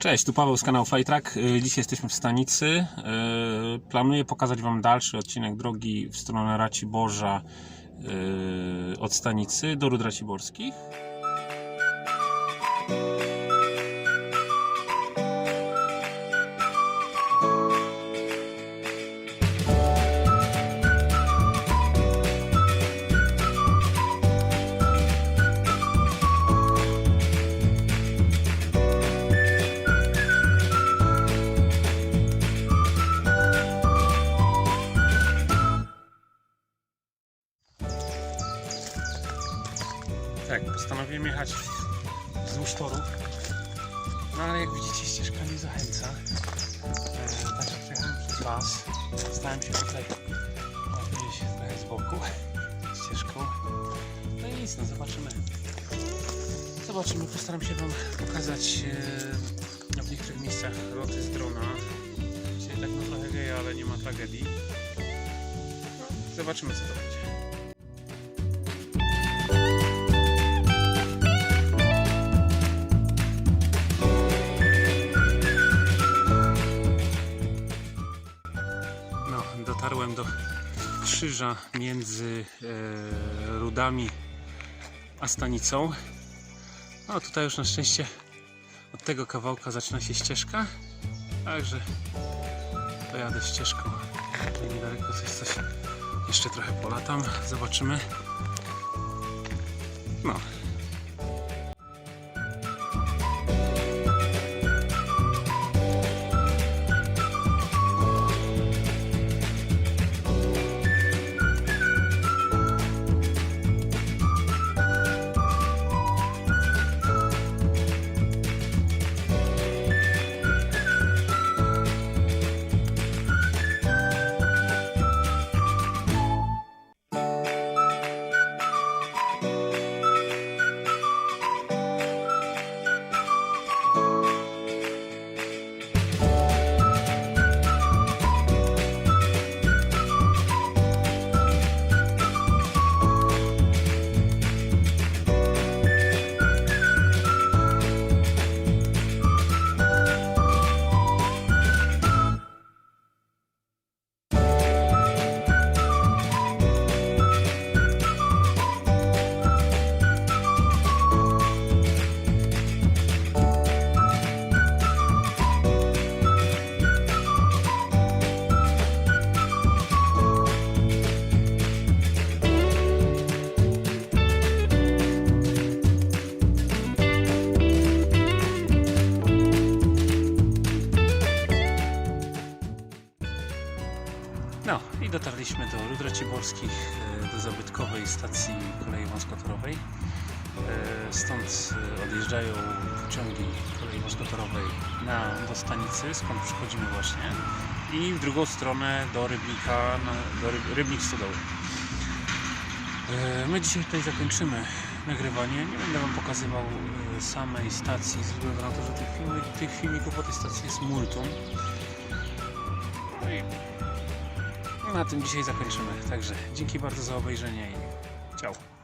Cześć, tu Paweł z kanału Flytrack. Y, Dzisiaj jesteśmy w stanicy. Y, Planuję pokazać Wam dalszy odcinek drogi w stronę Raciborza y, od stanicy do Rud Raciborskich. Tak, postanowiłem jechać wzdłuż torów. No ale jak widzicie ścieżka nie zachęca. E, także przejechałem przez las. Stałem się tutaj o, gdzieś trochę z boku ścieżką. No i nic, no zobaczymy. Zobaczymy, postaram się Wam pokazać e, w niektórych miejscach loty z drona. Dzisiaj tak no trochę wieje, ale nie ma tragedii. No, zobaczymy co to będzie. Dotarłem do krzyża między e, Rudami a Stanicą. No, tutaj już na szczęście od tego kawałka zaczyna się ścieżka. Także pojadę ścieżką. Tutaj niedaleko coś, coś jeszcze trochę polatam. Zobaczymy. No. No i dotarliśmy do Rud Raciborskich, e, do zabytkowej stacji kolei wąskotorowej. E, Stąd e, odjeżdżają pociągi kolei wąskotorowej na, do stanicy, skąd przychodzimy właśnie. I w drugą stronę do Rybnika, do ryb, Rybnik Stodoły. My dzisiaj tutaj zakończymy nagrywanie. Nie będę Wam pokazywał samej stacji, ze względu na to, że tych, filmy, tych filmików o tej stacji jest multum. No i na tym dzisiaj zakończymy. Także dzięki bardzo za obejrzenie i ciao.